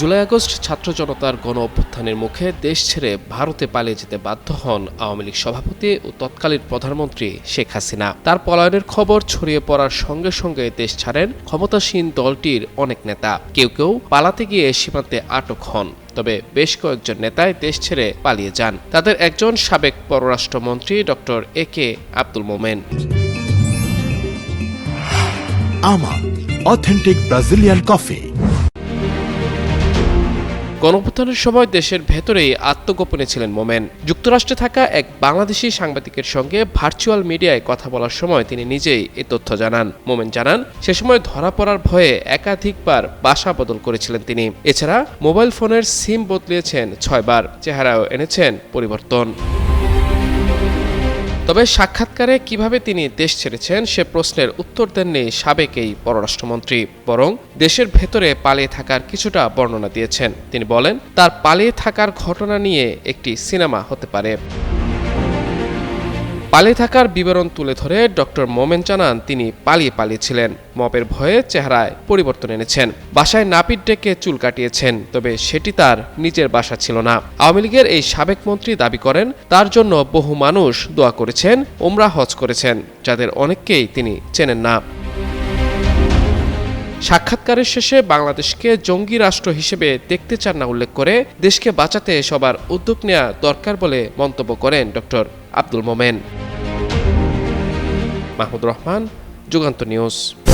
July August ছাত্র জনতার গণ অভ্যুত্থানের মুখে দেশ ছেড়ে ভারতে পালিয়ে যেতে বাধ্য হন আওয়ামী লীগ সভাপতি ও তৎকালীন প্রধানমন্ত্রী শেখ হাসিনা। তার পলায়নের খবর ছড়িয়ে পড়ার সঙ্গে সঙ্গে দেশ ছাড়েন ক্ষমতাসীন দলটির অনেক নেতা। কেউ কেউ পালাতে গিয়ে সীমান্তে আটক হন তবে বেশ কয়েকজন নেতাই দেশ ছেড়ে পালিয়ে যান। তাদের একজন সাবেক পররাষ্ট্রমন্ত্রী doctor A K Abdul Momen. Ama, authentic Brazilian coffee. গণঅভ্যুত্থানের সময় দেশের ভেতরেই আত্মগোপনে ছিলেন মোমেন। যুক্তরাষ্ট্রে থাকা এক বাংলাদেশি সাংবাদিকের সঙ্গে ভার্চুয়াল মিডিয়ায় কথা বলার সময় তিনি নিজেই এ তথ্য জানান। মোমেন জানান, সে সময় ধরা পড়ার ভয়ে একাধিকবার বাসা বদল করেছিলেন তিনি। এছাড়া মোবাইল ফোনের সিম বদলিয়েছেন ছয়বার চেহারাও এনেছেন পরিবর্তন। তবে সাক্ষাৎকারে কীভাবে তিনি দেশ ছেড়েছেন সে প্রশ্নের উত্তর দেননি সাবেক এই পররাষ্ট্রমন্ত্রী, বরং দেশের ভেতরে পালিয়ে থাকার কিছুটা বর্ণনা দিয়েছেন। তিনি বলেন, তার পালিয়ে থাকার ঘটনা নিয়ে একটি সিনেমা হতে পারে। পালিয়ে থাকার বিবরণ তুলে ধরে ডক্টর মোমেন জানান তিনি পালিয়ে পালিয়েছিলেন। মপের ভয়ে চেহারায় পরিবর্তন এনেছেন। বাসায় নাপিত ডেকে চুল কাটিয়েছেন, তবে সেটি তার নিজের বাসা ছিল না। আওয়ামী লীগের এই সাবেক মন্ত্রী দাবি করেন, তার জন্য বহু মানুষ দোয়া করেছেন ওমরা হজ করেছেন, যাদের অনেককেই তিনি চেনেন না। সাক্ষাৎকারের শেষে বাংলাদেশকে জঙ্গি রাষ্ট্র হিসেবে দেখতে চান না উল্লেখ করে দেশকে বাঁচাতে সবার উদ্যোগ নেওয়া দরকার বলে মন্তব্য করেন ডক্টর আব্দুল মোমেন। মাহমুদ রহমান, যুগান্ত নিউজ।